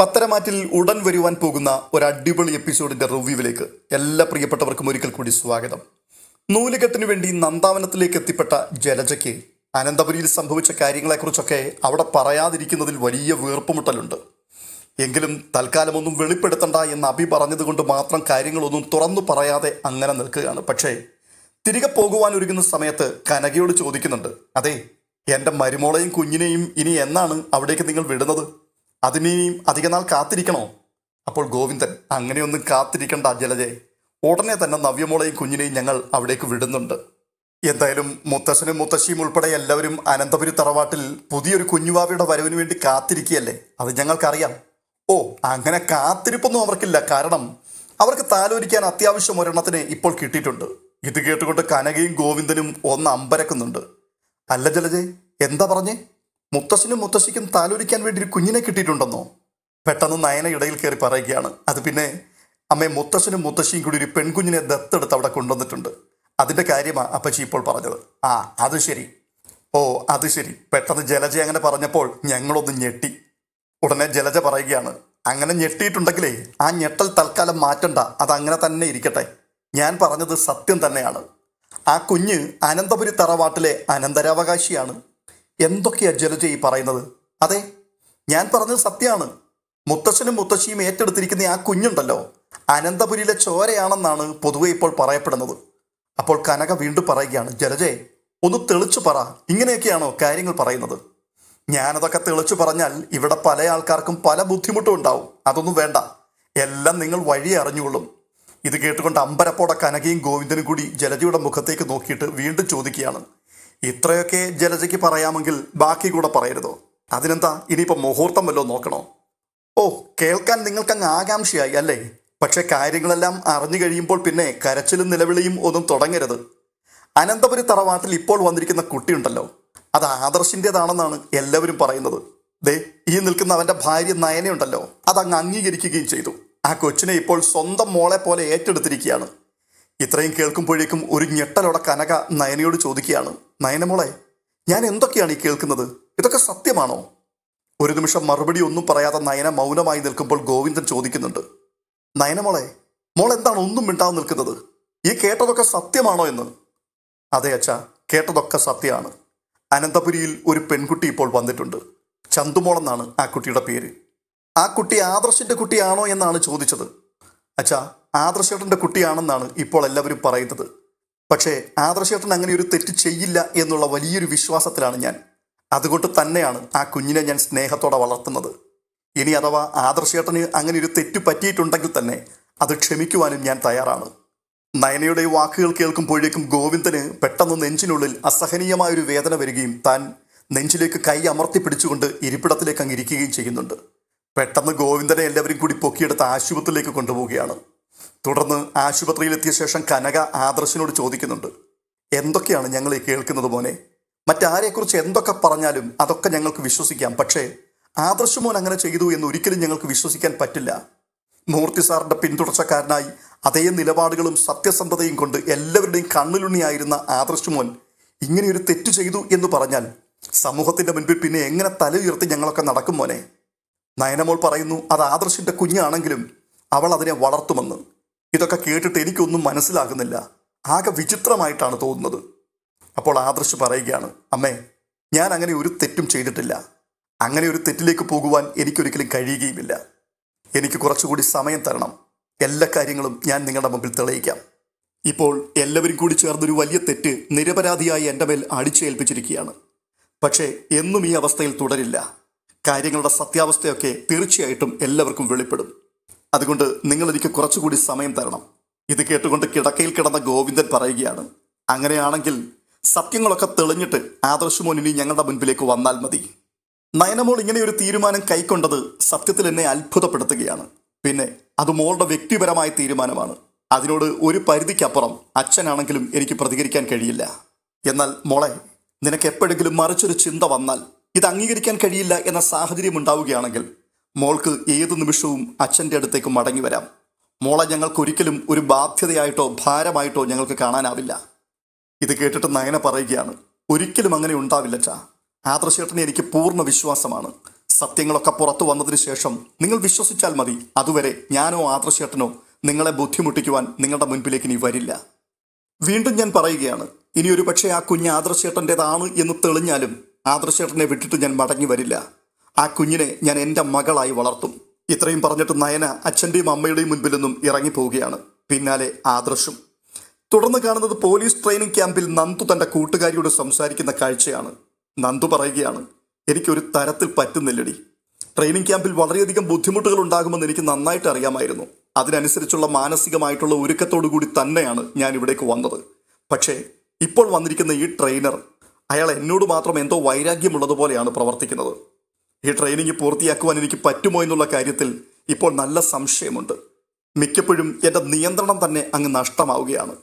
പത്തരമാറ്റിൽ ഉടൻ വരുവാൻ പോകുന്ന ഒരു അടിപൊളി എപ്പിസോഡിന്റെ റിവ്യൂവിലേക്ക് എല്ലാ പ്രിയപ്പെട്ടവർക്കും ഒരിക്കൽ കൂടി സ്വാഗതം. നൂലുകെട്ടിനു വേണ്ടി നന്ദാവനത്തിലേക്ക് എത്തിപ്പെട്ട ജലജയ്ക്ക് അനന്തപുരിയിൽ സംഭവിച്ച കാര്യങ്ങളെക്കുറിച്ചൊക്കെ അവിടെ പറയാതിരിക്കുന്നതിൽ വലിയ വീർപ്പുമുട്ടലുണ്ട്. എങ്കിലും തൽക്കാലമൊന്നും വെളിപ്പെടുത്തണ്ട എന്ന് അഭി പറഞ്ഞതുകൊണ്ട് മാത്രം കാര്യങ്ങളൊന്നും തുറന്നു പറയാതെ അങ്ങനെ നിൽക്കുകയാണ്. പക്ഷേ തിരികെ പോകുവാൻ ഒരുങ്ങുന്ന സമയത്ത് കനകയോട് ചോദിക്കുന്നുണ്ട് അതെ എന്റെ മരുമോളെയും കുഞ്ഞിനെയും ഇനി എന്നാണ് അവിടേക്ക് നിങ്ങൾ വിടുന്നത്? അതിനെയും അധികനാൾ കാത്തിരിക്കണോ? അപ്പോൾ ഗോവിന്ദൻ അങ്ങനെയൊന്നും കാത്തിരിക്കണ്ട ജലജെ. ഉടനെ തന്നെ നവ്യമോളെയും കുഞ്ഞിനെയും ഞങ്ങൾ അവിടേക്ക് വിടുന്നുണ്ട്. എന്തായാലും മുത്തശ്ശനും മുത്തശ്ശിയും ഉൾപ്പെടെ എല്ലാവരും അനന്തപുരി തറവാട്ടിൽ പുതിയൊരു കുഞ്ഞുവാവയുടെ വരവിന് വേണ്ടി കാത്തിരിക്കുകയല്ലേ? അത് ഞങ്ങൾക്കറിയാം. ഓ അങ്ങനെ കാത്തിരിപ്പൊന്നും അവർക്കില്ല. കാരണം അവർക്ക് താലോലിക്കാൻ അത്യാവശ്യം ഒരെണ്ണത്തിന് ഇപ്പോൾ കിട്ടിയിട്ടുണ്ട്. ഇത് കേട്ടുകൊണ്ട് കനകയും ഗോവിന്ദനും ഒന്ന് അമ്പരക്കുന്നുണ്ട്. അല്ല ജലജെ എന്താ പറഞ്ഞേ? മുത്തശ്ശനും മുത്തശ്ശിക്കും താലോലിക്കാൻ വേണ്ടി ഒരു കുഞ്ഞിനെ കിട്ടിയിട്ടുണ്ടെന്നോ? പെട്ടെന്ന് നയന ഇടയിൽ കയറി പറയുകയാണ്. അത് പിന്നെ അമ്മേ മുത്തശ്ശനും മുത്തശ്ശിയും കൂടി ഒരു പെൺകുഞ്ഞിനെ ദത്തെടുത്ത് അവിടെ കൊണ്ടുവന്നിട്ടുണ്ട്. അതിന്റെ കാര്യമാണ് അപ്പച്ചി ഇപ്പോൾ പറഞ്ഞത്. ആ അത് ശരി. ഓ അത് ശരി. പെട്ടെന്ന് ജലജ അങ്ങനെ പറഞ്ഞപ്പോൾ ഞങ്ങളൊന്ന് ഞെട്ടി. ഉടനെ ജലജ പറയുകയാണ് അങ്ങനെ ഞെട്ടിയിട്ടുണ്ടെങ്കിലേ ആ ഞെട്ടൽ തൽക്കാലം മാറ്റണ്ട. അത് അങ്ങനെ തന്നെ ഇരിക്കട്ടെ. ഞാൻ പറഞ്ഞത് സത്യം തന്നെയാണ്. ആ കുഞ്ഞ് അനന്തപുരി തറവാട്ടിലെ അനന്തരാവകാശിയാണ്. എന്തൊക്കെയാ ജലജ ഈ പറയുന്നത്? അതെ ഞാൻ പറഞ്ഞത് സത്യമാണ്. മുത്തശ്ശനും മുത്തശ്ശിയും ഏറ്റെടുത്തിരിക്കുന്ന ആ കുഞ്ഞുണ്ടല്ലോ അനന്തപുരിയിലെ ചോരയാണെന്നാണ് പൊതുവെ ഇപ്പോൾ പറയപ്പെടുന്നത്. അപ്പോൾ കനക വീണ്ടും പറയുകയാണ് ജലജെ ഒന്ന് തെളിച്ചു പറ ഇങ്ങനെയൊക്കെയാണോ കാര്യങ്ങൾ പറയുന്നത്? ഞാനതൊക്കെ തെളിച്ചു പറഞ്ഞാൽ ഇവിടെ പല ആൾക്കാർക്കും പല ബുദ്ധിമുട്ടും ഉണ്ടാവും. അതൊന്നും വേണ്ട എല്ലാം നിങ്ങൾ വഴി അറിഞ്ഞുകൊള്ളും. ഇത് കേട്ടുകൊണ്ട് അമ്പരപ്പോടെ കനകയും ഗോവിന്ദനും കൂടി ജലജയുടെ മുഖത്തേക്ക് നോക്കിയിട്ട് വീണ്ടും ചോദിക്കുകയാണ് ഇത്രയൊക്കെ ജലജയ്ക്ക് പറയാമെങ്കിൽ ബാക്കി കൂടെ പറയരുതോ? അതിനെന്താ ഇനിയിപ്പോൾ മുഹൂർത്തം വല്ലോ നോക്കണോ? ഓ കേൾക്കാൻ നിങ്ങൾക്കങ്ങ് ആകാംക്ഷയായി അല്ലേ? പക്ഷെ കാര്യങ്ങളെല്ലാം അറിഞ്ഞു കഴിയുമ്പോൾ പിന്നെ കരച്ചിലും നിലവിളിയും ഒന്നും തുടങ്ങരുത്. അനന്തപുരി തറവാട്ടിൽ ഇപ്പോൾ വന്നിരിക്കുന്ന കുട്ടിയുണ്ടല്ലോ. അത് ആദർശിന്റെതാണെന്നാണ് എല്ലാവരും പറയുന്നത്. ദേ ഈ നിൽക്കുന്ന അവന്റെ ഭാര്യ നയനയുണ്ടല്ലോ. അതങ്ങ് അംഗീകരിക്കുകയും ചെയ്തു. ആ കൊച്ചിനെ ഇപ്പോൾ സ്വന്തം മോളെ പോലെ ഏറ്റെടുത്തിരിക്കുകയാണ്. ഇത്രയും കേൾക്കുമ്പോഴേക്കും ഒരു ഞെട്ടലോടെ കനക നയനയോട് ചോദിക്കുകയാണ് നയനമോളെ ഞാൻ എന്തൊക്കെയാണ് ഈ കേൾക്കുന്നത്? ഇതൊക്കെ സത്യമാണോ? ഒരു നിമിഷം മറുപടി ഒന്നും പറയാതെ നയന മൗനമായി നിൽക്കുമ്പോൾ ഗോവിന്ദൻ ചോദിക്കുന്നുണ്ട് നയനമോളെ മോൾ എന്താണ് ഒന്നും മിണ്ടാതെ നിൽക്കുന്നത്? ഈ കേട്ടതൊക്കെ സത്യമാണോ എന്ന്? അതെ അച്ഛ കേട്ടതൊക്കെ സത്യമാണ്. അനന്തപുരിയിൽ ഒരു പെൺകുട്ടി ഇപ്പോൾ വന്നിട്ടുണ്ട്. ചന്തുമോൾ എന്നാണ് ആ കുട്ടിയുടെ പേര്. ആ കുട്ടി ആദർശിന്റെ കുട്ടിയാണോ എന്നാണ് ചോദിച്ചത്. അച്ഛാ ആദർശേട്ടന്റെ കുട്ടിയാണെന്നാണ് ഇപ്പോൾ എല്ലാവരും പറയുന്നത്. പക്ഷേ ആദർശേട്ടൻ അങ്ങനെ ഒരു തെറ്റ് ചെയ്യില്ല എന്നുള്ള വലിയൊരു വിശ്വാസത്തിലാണ് ഞാൻ. അതുകൊണ്ട് തന്നെയാണ് ആ കുഞ്ഞിനെ ഞാൻ സ്നേഹത്തോടെ വളർത്തുന്നത്. ഇനി അഥവാ ആദർശേട്ടന് അങ്ങനെ ഒരു തെറ്റ് പറ്റിയിട്ടുണ്ടെങ്കിൽ തന്നെ അത് ക്ഷമിക്കുവാനും ഞാൻ തയ്യാറാണ്. നയനയുടെ വാക്കുകൾ കേൾക്കുമ്പോഴേക്കും ഗോവിന്ദന് പെട്ടെന്ന് നെഞ്ചിനുള്ളിൽ അസഹനീയമായൊരു വേദന വരികയും താൻ നെഞ്ചിലേക്ക് കൈ അമർത്തി പിടിച്ചുകൊണ്ട് ഇരിപ്പിടത്തിലേക്ക് അങ്ങ് ഇരിക്കുകയും ചെയ്യുന്നുണ്ട്. പെട്ടെന്ന് ഗോവിന്ദനെ എല്ലാവരും കൂടി പൊക്കിയെടുത്ത് ആശുപത്രിയിലേക്ക് കൊണ്ടുപോവുകയാണ്. തുടർന്ന് ആശുപത്രിയിലെത്തിയ ശേഷം കനക ആദർശിനോട് ചോദിക്കുന്നുണ്ട് എന്തൊക്കെയാണ് ഞങ്ങൾ ഈ കേൾക്കുന്നത് മോനെ? മറ്റാരെക്കുറിച്ച് എന്തൊക്കെ പറഞ്ഞാലും അതൊക്കെ ഞങ്ങൾക്ക് വിശ്വസിക്കാം. പക്ഷേ ആദർശ് മോൻ അങ്ങനെ ചെയ്തു എന്ന് ഒരിക്കലും ഞങ്ങൾക്ക് വിശ്വസിക്കാൻ പറ്റില്ല. മൂർത്തി സാറിന്റെ പിന്തുടർച്ചക്കാരനായി അതേ നിലപാടുകളും സത്യസന്ധതയും കൊണ്ട് എല്ലാവരുടെയും കണ്ണിലുണ്ണിയായിരുന്ന ആദർശ് മോൻ ഇങ്ങനെയൊരു തെറ്റ് ചെയ്തു എന്ന് പറഞ്ഞാൽ സമൂഹത്തിന്റെ മുൻപിൽ പിന്നെ എങ്ങനെ തല ഉയർത്തി ഞങ്ങളൊക്കെ നടക്കും മോനെ? നയനമോൾ പറയുന്നു അത് ആദർശിന്റെ കുഞ്ഞാണെങ്കിലും അവൾ അതിനെ വളർത്തുമെന്ന്. ഇതൊക്കെ കേട്ടിട്ട് എനിക്കൊന്നും മനസ്സിലാകുന്നില്ല. ആകെ വിചിത്രമായിട്ടാണ് തോന്നുന്നത്. അപ്പോൾ ആദർശ് പറയുകയാണ് അമ്മേ ഞാൻ അങ്ങനെ ഒരു തെറ്റും ചെയ്തിട്ടില്ല. അങ്ങനെ ഒരു തെറ്റിലേക്ക് പോകുവാൻ എനിക്കൊരിക്കലും കഴിയുകയുമില്ല. എനിക്ക് കുറച്ചുകൂടി സമയം തരണം. എല്ലാ കാര്യങ്ങളും ഞാൻ നിങ്ങളുടെ മുമ്പിൽ തെളിയിക്കാം. ഇപ്പോൾ എല്ലാവരും കൂടി ചേർന്നൊരു വലിയ തെറ്റ് നിരപരാധിയായി എന്റെ മേൽ അടിച്ചേൽപ്പിച്ചിരിക്കുകയാണ്. പക്ഷേ എന്നും ഈ അവസ്ഥയിൽ തുടരില്ല. കാര്യങ്ങളുടെ സത്യാവസ്ഥയൊക്കെ തീർച്ചയായിട്ടും എല്ലാവർക്കും വെളിപ്പെടും. അതുകൊണ്ട് നിങ്ങൾ എനിക്ക് കുറച്ചുകൂടി സമയം തരണം. ഇത് കേട്ടുകൊണ്ട് കിടക്കയിൽ കിടന്ന ഗോവിന്ദൻ പറയുകയാണ് അങ്ങനെയാണെങ്കിൽ സത്യങ്ങളൊക്കെ തെളിഞ്ഞിട്ട് ആദർശമോൻ ഇനി ഞങ്ങളുടെ മുൻപിലേക്ക് വന്നാൽ മതി. നയനമോൾ ഇങ്ങനെ ഒരു തീരുമാനം കൈക്കൊണ്ടത് സത്യത്തിൽ എന്നെ അത്ഭുതപ്പെടുത്തുകയാണ്. പിന്നെ അത് മോളുടെ വ്യക്തിപരമായ തീരുമാനമാണ്. അതിനോട് ഒരു പരിധിക്കപ്പുറം അച്ഛനാണെങ്കിലും എനിക്ക് പ്രതികരിക്കാൻ കഴിയില്ല. എന്നാൽ മോളെ നിനക്ക് എപ്പോഴെങ്കിലും മറിച്ചൊരു ചിന്ത വന്നാൽ ഇത് അംഗീകരിക്കാൻ കഴിയില്ല എന്ന സാഹചര്യം ഉണ്ടാവുകയാണെങ്കിൽ മോൾക്ക് ഏതു നിമിഷവും അച്ഛന്റെ അടുത്തേക്ക് മടങ്ങി വരാം. മോളെ ഞങ്ങൾക്കൊരിക്കലും ഒരു ബാധ്യതയായിട്ടോ ഭാരമായിട്ടോ ഞങ്ങൾക്ക് കാണാനാവില്ല. ഇത് കേട്ടിട്ട് നയന പറയുകയാണ് ഒരിക്കലും അങ്ങനെ ഉണ്ടാവില്ല ചാ ആദർശേട്ടനെ എനിക്ക് പൂർണ വിശ്വാസമാണ്. സത്യങ്ങളൊക്കെ പുറത്തു വന്നതിന് ശേഷം നിങ്ങൾ വിശ്വസിച്ചാൽ മതി അതുവരെ ഞാനോ ആദർശേട്ടനോ നിങ്ങളെ ബുദ്ധിമുട്ടിക്കുവാൻ നിങ്ങളുടെ മുൻപിലേക്ക് ഇനി വരില്ല. വീണ്ടും ഞാൻ പറയുകയാണ് ഇനി ഒരു പക്ഷേ ആ കുഞ്ഞ് ആദർശേട്ടന്റെതാണ് എന്ന് തെളിഞ്ഞാലും ആദർശേട്ടനെ വിട്ടിട്ട് ഞാൻ മടങ്ങി വരില്ല. ആ കുഞ്ഞിനെ ഞാൻ എന്റെ മകളായി വളർത്തും. ഇത്രയും പറഞ്ഞിട്ട് നയന അച്ഛന്റെയും അമ്മയുടെയും മുൻപിൽ നിന്നും ഇറങ്ങിപ്പോവുകയാണ്. പിന്നാലെ ആദർശും. തുടർന്ന് കാണുന്നത് പോലീസ് ട്രെയിനിങ് ക്യാമ്പിൽ നന്ദു തന്റെ കൂട്ടുകാരിയോട് സംസാരിക്കുന്ന കാഴ്ചയാണ്. നന്ദു പറയുകയാണ് എനിക്കൊരു തരത്തിൽ പറ്റുന്നില്ലടി. ട്രെയിനിങ് ക്യാമ്പിൽ വളരെയധികം ബുദ്ധിമുട്ടുകൾ ഉണ്ടാകുമെന്ന് എനിക്ക് നന്നായിട്ട് അറിയാമായിരുന്നു. അതിനനുസരിച്ചുള്ള മാനസികമായിട്ടുള്ള ഒരുക്കത്തോടു കൂടി തന്നെയാണ് ഞാൻ ഇവിടേക്ക് വന്നത്. പക്ഷേ ഇപ്പോൾ വന്നിരിക്കുന്ന ഈ ട്രെയിനർ അയാൾ എന്നോട് മാത്രം എന്തോ വൈരാഗ്യമുള്ളതുപോലെയാണ് പ്രവർത്തിക്കുന്നത്. ഈ ട്രെയിനിങ് പൂർത്തിയാക്കുവാൻ എനിക്ക് പറ്റുമോ എന്നുള്ള കാര്യത്തിൽ ഇപ്പോൾ നല്ല സംശയമുണ്ട്. മിക്കപ്പോഴും എന്റെ നിയന്ത്രണം തന്നെ അങ്ങ് നഷ്ടമാവുകയാണ്.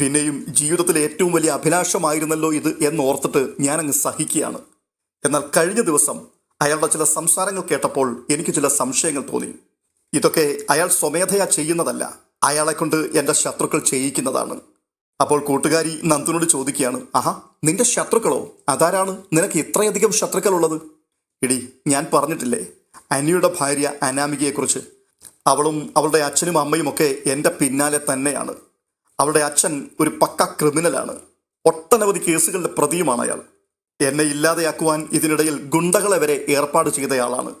പിന്നെയും ജീവിതത്തിലെ ഏറ്റവും വലിയ അഭിലാഷമായിരുന്നല്ലോ ഇത് എന്നോർത്തിട്ട് ഞാൻ അങ്ങ് സഹിക്കുകയാണ്. എന്നാൽ കഴിഞ്ഞ ദിവസം അയാളുടെ ചില സംസാരങ്ങൾ കേട്ടപ്പോൾ എനിക്ക് ചില സംശയങ്ങൾ തോന്നി. ഇതൊക്കെ അയാൾ സ്വമേധയാ ചെയ്യുന്നതല്ല അയാളെ കൊണ്ട് എന്റെ ശത്രുക്കൾ ചെയ്യിക്കുന്നതാണ്. അപ്പോൾ കൂട്ടുകാരി നന്ദനോട് ചോദിക്കുകയാണ് ആഹാ നിന്റെ ശത്രുക്കളോ? അതാരാണ്? നിനക്ക് ഇത്രയധികം ശത്രുക്കളുള്ളത്? ഇടി ഞാൻ പറഞ്ഞിട്ടില്ലേ? അനിയുടെ ഭാര്യ അനാമികയെക്കുറിച്ച്. അവളും അവളുടെ അച്ഛനും അമ്മയും ഒക്കെ എന്റെ പിന്നാലെ തന്നെയാണ്. അവളുടെ അച്ഛൻ ഒരു പക്ക ക്രിമിനലാണ്. ഒട്ടനവധി കേസുകളുടെ പ്രതിയുമാണ് അയാൾ. എന്നെ ഇല്ലാതെയാക്കുവാൻ ഇതിനിടയിൽ ഗുണ്ടകളെ വരെ ഏർപ്പാട് ചെയ്തയാളാണ്.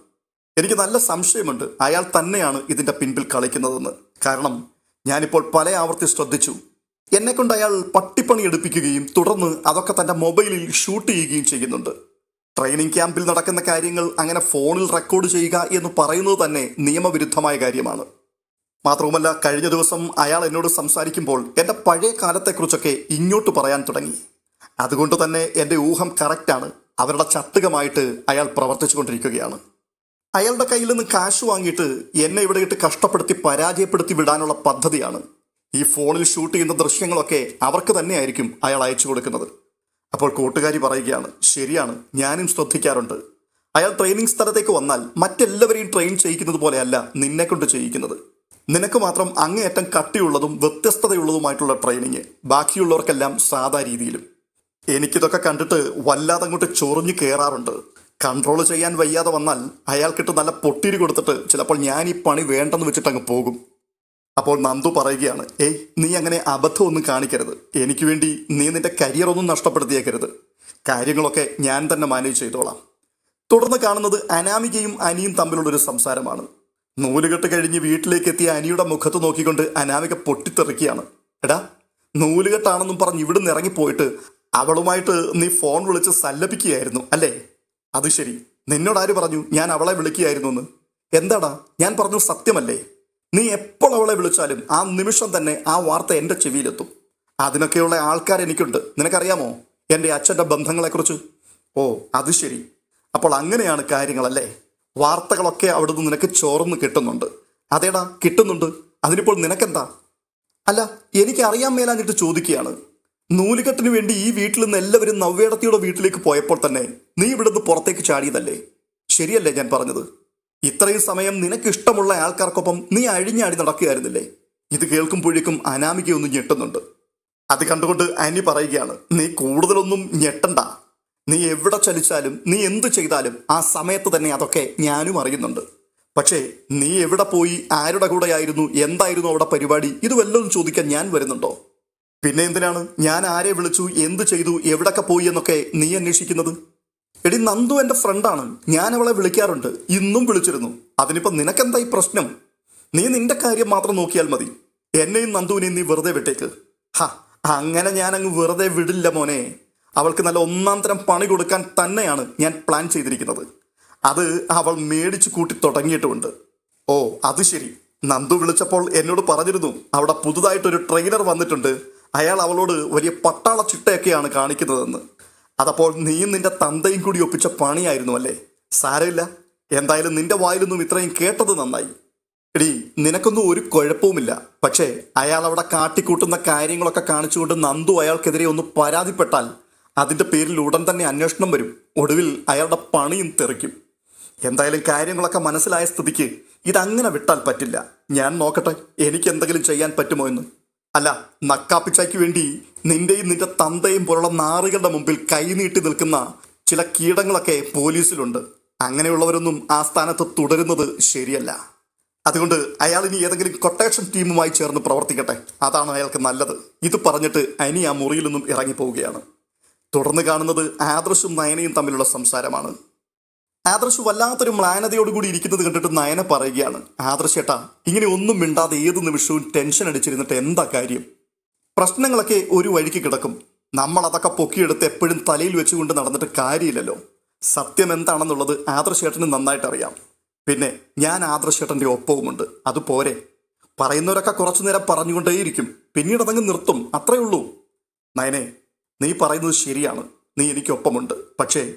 എനിക്ക് നല്ല സംശയമുണ്ട് അയാൾ തന്നെയാണ് ഇതിന്റെ പിൻപിൽ കളിക്കുന്നതെന്ന്. കാരണം ഞാനിപ്പോൾ പല ആവർത്തി ശ്രദ്ധിച്ചു. എന്നെക്കൊണ്ട് അയാൾ പട്ടിപ്പണി എടുപ്പിക്കുകയും തുടർന്ന് അതൊക്കെ തന്റെ മൊബൈലിൽ ഷൂട്ട് ചെയ്യുകയും ചെയ്യുന്നുണ്ട്. ട്രെയിനിങ് ക്യാമ്പിൽ നടക്കുന്ന കാര്യങ്ങൾ അങ്ങനെ ഫോണിൽ റെക്കോർഡ് ചെയ്യുക എന്ന് പറയുന്നത് തന്നെ നിയമവിരുദ്ധമായ കാര്യമാണ്. മാത്രവുമല്ല കഴിഞ്ഞ ദിവസം അയാൾ എന്നോട് സംസാരിക്കുമ്പോൾ എന്റെ പഴയ കാലത്തെക്കുറിച്ചൊക്കെ ഇങ്ങോട്ട് പറയാൻ തുടങ്ങി. അതുകൊണ്ട് തന്നെ എന്റെ ഊഹം കറക്റ്റാണ് അവരുടെ ചട്ടുകമായിട്ട് അയാൾ പ്രവർത്തിച്ചു കൊണ്ടിരിക്കുകയാണ് അയാളുടെ കയ്യിൽ നിന്ന് കാശ് വാങ്ങിയിട്ട് എന്നെ ഇവിടെ ഇട്ട് കഷ്ടപ്പെടുത്തി പരാജയപ്പെടുത്തി വിടാനുള്ള പദ്ധതിയാണ്. ഈ ഫോണിൽ ഷൂട്ട് ചെയ്യുന്ന ദൃശ്യങ്ങളൊക്കെ അവർക്ക് തന്നെയായിരിക്കും അയാൾ അയച്ചു കൊടുക്കുന്നത്. അപ്പോൾ കൂട്ടുകാരി പറയുകയാണ് ശരിയാണ് ഞാനും ശ്രദ്ധിക്കാറുണ്ട്. അയാൾ ട്രെയിനിങ് സ്ഥലത്തേക്ക് വന്നാൽ മറ്റെല്ലാവരെയും ട്രെയിൻ ചെയ്യിക്കുന്നത് പോലെയല്ല നിന്നെ കൊണ്ട് ചെയ്യിക്കുന്നത്. നിനക്ക് മാത്രം അങ്ങേയറ്റം കട്ടിയുള്ളതും വ്യത്യസ്തതയുള്ളതുമായിട്ടുള്ള ട്രെയിനിങ് ബാക്കിയുള്ളവർക്കെല്ലാം സാധാ രീതിയിലും. എനിക്കിതൊക്കെ കണ്ടിട്ട് വല്ലാതെ അങ്ങോട്ട് ചൊറിഞ്ഞു കയറാറുണ്ട് കൺട്രോൾ ചെയ്യാൻ വയ്യാതെ വന്നാൽ അയാൾക്കിട്ട് നല്ല പൊട്ടിരി കൊടുത്തിട്ട് ചിലപ്പോൾ ഞാൻ ഈ പണി വേണ്ടെന്ന് വെച്ചിട്ട് അങ്ങ് പോകും. അപ്പോൾ നന്ദു പറയുകയാണ് ഏയ് നീ അങ്ങനെ അബദ്ധമൊന്നും കാണിക്കരുത്. എനിക്ക് വേണ്ടി നീ നിന്റെ കരിയർ ഒന്നും നഷ്ടപ്പെടുത്തിയേക്കരുത്. കാര്യങ്ങളൊക്കെ ഞാൻ തന്നെ മാനേജ് ചെയ്തോളാം. തുടർന്ന് കാണുന്നത് അനാമികയും അനിയും തമ്മിലുള്ളൊരു സംസാരമാണ്. നൂലുകെട്ട് കഴിഞ്ഞ് വീട്ടിലേക്ക് എത്തിയ അനിയുടെ മുഖത്ത് നോക്കിക്കൊണ്ട് അനാമിക പൊട്ടിത്തെറിക്കുകയാണ്. എടാ നൂലുകെട്ടാണെന്നും പറഞ്ഞ് ഇവിടുന്ന് ഇറങ്ങിപ്പോയിട്ട് അവളുമായിട്ട് നീ ഫോൺ വിളിച്ച് സല്ലപിക്കുകയായിരുന്നു അല്ലേ? അത് ശരി. നിന്നോട് ആര് പറഞ്ഞു ഞാൻ അവളെ വിളിക്കുകയായിരുന്നു എന്ന് എന്താടാ? ഞാൻ പറഞ്ഞു സത്യമല്ലേ? നീ എപ്പോൾ അവളെ വിളിച്ചാലും ആ നിമിഷം തന്നെ ആ വാർത്ത എന്റെ ചെവിയിലെത്തും. അതിനൊക്കെയുള്ള ആൾക്കാർ എനിക്കുണ്ട്. നിനക്കറിയാമോ? എന്റെ അച്ഛന്റെ ബന്ധങ്ങളെക്കുറിച്ച്? ഓ അത് ശരി. അപ്പോൾ അങ്ങനെയാണ് കാര്യങ്ങളല്ലേ? വാർത്തകളൊക്കെ അവിടുന്ന് നിനക്ക് ചോർന്ന് കിട്ടുന്നുണ്ട്. അതേടാ കിട്ടുന്നുണ്ട്. അതിനിപ്പോൾ നിനക്കെന്താ? അല്ല എനിക്ക് അറിയാൻ മേലാഞ്ഞിട്ട് ചോദിക്കുകയാണ്. നൂലുകെട്ടിന് വേണ്ടി ഈ വീട്ടിൽ നിന്ന് എല്ലാവരും നവ്വേടത്തിയുടെ വീട്ടിലേക്ക് പോയപ്പോൾ തന്നെ നീ ഇവിടുന്ന് പുറത്തേക്ക് ചാടിയതല്ലേ? ശരിയല്ലേ ഞാൻ പറഞ്ഞത്? ഇത്രയും സമയം നിനക്ക് ഇഷ്ടമുള്ള ആൾക്കാർക്കൊപ്പം നീ അഴിഞ്ഞാടി നടക്കുകയായിരുന്നില്ലേ? ഇത് കേൾക്കുമ്പോഴേക്കും അനാമിക ഒന്ന് ഞെട്ടുന്നുണ്ട്. അത് കണ്ടുകൊണ്ട് ആനി പറയുകയാണ് നീ കൂടുതലൊന്നും ഞെട്ടണ്ട. നീ എവിടെ ചലിച്ചാലും നീ എന്ത് ചെയ്താലും ആ സമയത്ത് തന്നെ അതൊക്കെ ഞാനും അറിയുന്നുണ്ട്. പക്ഷേ നീ എവിടെ പോയി ആരുടെ കൂടെയായിരുന്നു എന്തായിരുന്നു അവിടെ പരിപാടി ഇത് വല്ലതും ചോദിക്കാൻ ഞാൻ വരുന്നുണ്ടോ? പിന്നെ എന്തിനാണ്? ഞാൻ ആരെ വിളിച്ചു എന്ത് ചെയ്തു എവിടൊക്കെ പോയി എന്നൊക്കെ നീ അന്വേഷിക്കുന്നത്? എടി നന്ദു എന്റെ ഫ്രണ്ടാണ്. ഞാൻ അവളെ വിളിക്കാറുണ്ട്. ഇന്നും വിളിച്ചിരുന്നു. അതിനിപ്പോ നിനക്കെന്താ ഈ പ്രശ്നം? നീ നിന്റെ കാര്യം മാത്രം നോക്കിയാൽ മതി. എന്നെയും നന്ദുവിനെയും നീ വെറുതെ വിട്ടേക്ക്. ഹാ അങ്ങനെ ഞാൻ അങ്ങ് വെറുതെ വിടില്ല മോനെ. അവൾക്ക് നല്ല ഒന്നാം തരം പണി കൊടുക്കാൻ തന്നെയാണ് ഞാൻ പ്ലാൻ ചെയ്തിരിക്കുന്നത്. അത് അവൾ മേടിച്ചു കൂട്ടി തുടങ്ങിയിട്ടുമുണ്ട്. ഓ അത് ശരി. നന്ദു വിളിച്ചപ്പോൾ എന്നോട് പറഞ്ഞിരുന്നു. അവിടെ പുതുതായിട്ടൊരു ട്രെയിനർ വന്നിട്ടുണ്ട്. അയാൾ അവളോട് വലിയ പട്ടാള ചിട്ടയൊക്കെയാണ് കാണിക്കുന്നതെന്ന്. അതപ്പോൾ നീയും നിന്റെ തന്തയും കൂടി ഒപ്പിച്ച പണിയായിരുന്നു അല്ലേ? സാരമില്ല. എന്തായാലും നിന്റെ വായിൽ വായിലൊന്നും ഇത്രയും കേട്ടത് നന്നായി. എടി നിനക്കൊന്നും ഒരു കുഴപ്പവുമില്ല. പക്ഷേ അയാൾ അവിടെ കാട്ടിക്കൂട്ടുന്ന കാര്യങ്ങളൊക്കെ കാണിച്ചുകൊണ്ട് നന്ദു അയാൾക്കെതിരെ ഒന്ന് പരാതിപ്പെട്ടാൽ അതിന്റെ പേരിൽ ഉടൻ തന്നെ അന്വേഷണം വരും. ഒടുവിൽ അയാളുടെ പണിയും തെറിക്കും. എന്തായാലും കാര്യങ്ങളൊക്കെ മനസ്സിലായ സ്ഥിതിക്ക് ഇതങ്ങനെ വിട്ടാൽ പറ്റില്ല. ഞാൻ നോക്കട്ടെ എനിക്ക് എന്തെങ്കിലും ചെയ്യാൻ പറ്റുമോ എന്ന്. അല്ല നക്കാപ്പിച്ചായ്ക്ക് വേണ്ടി നിന്റെയും നിന്റെ തന്തയും പോലുള്ള നാറുകളുടെ മുമ്പിൽ കൈനീട്ടി നിൽക്കുന്ന ചില കീടങ്ങളൊക്കെ പോലീസിലുണ്ട്. അങ്ങനെയുള്ളവരൊന്നും ആ സ്ഥാനത്ത് തുടരുന്നത് ശരിയല്ല. അതുകൊണ്ട് അയാൾ ഇനി ഏതെങ്കിലും കൊട്ടേഷൻ ടീമുമായി ചേർന്ന് പ്രവർത്തിക്കട്ടെ. അതാണ് അയാൾക്ക് നല്ലത്. ഇത് പറഞ്ഞിട്ട് അനി ആ മുറിയിൽ നിന്നും ഇറങ്ങിപ്പോവുകയാണ്. തുടർന്ന് കാണുന്നത് ആദർശും നയനയും തമ്മിലുള്ള സംസാരമാണ്. ആദർശ് വല്ലാത്തൊരു മ്ലാനതയോടുകൂടി ഇരിക്കുന്നത് കണ്ടിട്ട് നയന പറയുകയാണ്. ആദർശ് ഏട്ടാ ഇങ്ങനെ ഒന്നും മിണ്ടാതെ ഏത് നിമിഷവും ടെൻഷൻ അടിച്ചിരുന്നിട്ട് എന്താ കാര്യം? പ്രശ്നങ്ങളൊക്കെ ഒരു വഴിക്ക് കിടക്കും. നമ്മൾ അതൊക്കെ പൊക്കിയെടുത്ത് എപ്പോഴും തലയിൽ വെച്ചുകൊണ്ട് നടന്നിട്ട് കാര്യമില്ലല്ലോ. സത്യം എന്താണെന്നുള്ളത് ആദർശേട്ടന് നന്നായിട്ട് അറിയാം പിന്നെ ഞാൻ ആദർശേട്ടന്റെ ഒപ്പവുമുണ്ട്. അത് പോരെ. പറയുന്നവരൊക്കെ കുറച്ചു നേരം പറഞ്ഞുകൊണ്ടേയിരിക്കും. പിന്നീട് അതങ്ങ് നിർത്തും. അത്രേ ഉള്ളൂ. നയനെ നീ പറയുന്നത് ശരിയാണ്. നീ എനിക്കൊപ്പമുണ്ട് പക്ഷേ